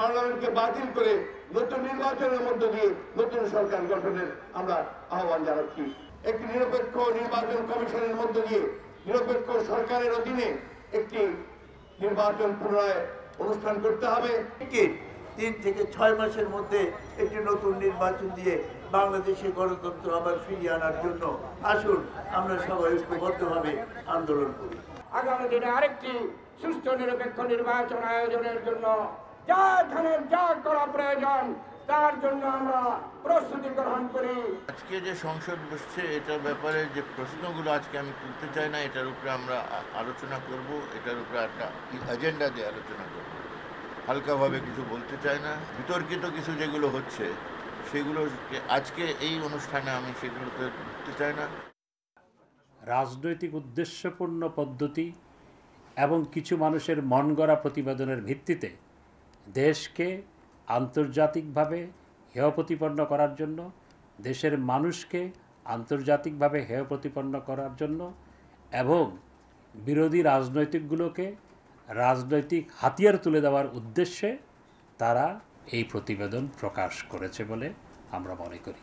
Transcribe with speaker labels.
Speaker 1: পার্লামেন্টকে বাতিল করে নতুন নির্বাচনের মধ্য দিয়ে নতুন সরকার গঠনের আমরা আহ্বান জানাচ্ছি। একটি নিরপেক্ষ নির্বাচন কমিশনের মধ্য দিয়ে নিরপেক্ষ সরকারের অধীনে একটি নির্বাচন পুনরায় অনুষ্ঠান করতে হবে।
Speaker 2: থেকে তিন থেকে ছয় মাসের মধ্যে একটি নতুন নির্বাচন দিয়ে বাংলাদেশে গণতন্ত্র আবার ফিরিয়ে আনার জন্য আসুন আমরা সবাই ঐক্যবদ্ধভাবে আন্দোলন করি।
Speaker 3: আগামী দিনে আরেকটি সুস্থ নিরপেক্ষ নির্বাচন আয়োজনের জন্য যা ধরনের যা করা প্রয়োজন তার জন্য আমরা প্রস্তুতি গ্রহণ করি।
Speaker 4: আজকে যে সংসদ বসছে এটার ব্যাপারে যে প্রশ্নগুলো আজকে আমি তুলতে চাই না এটার উপরে আমরা আলোচনা করব এটার উপরে একটা এজেন্ডা দিয়ে আলোচনা করব। হালকাভাবে কিছু বলতে চাই না। বিতর্কিত কিছু যেগুলো হচ্ছে সেগুলো আজকে এই অনুষ্ঠানে আমি সেগুলোতে ঢুকতে চাই না।
Speaker 5: রাজনৈতিক উদ্দেশ্যপূর্ণ পদ্ধতি এবং কিছু মানুষের মন গড়া প্রতিবেদনের ভিত্তিতে দেশকে আন্তর্জাতিকভাবে হেয় প্রতিপন্ন করার জন্য, দেশের মানুষকে আন্তর্জাতিকভাবে হেয় প্রতিপন্ন করার জন্য এবং বিরোধী রাজনৈতিকগুলোকে রাজনৈতিক হাতিয়ার তুলে দেওয়ার উদ্দেশ্যে তারা এই প্রতিবেদন প্রকাশ করেছে বলে আমরা মনে করি।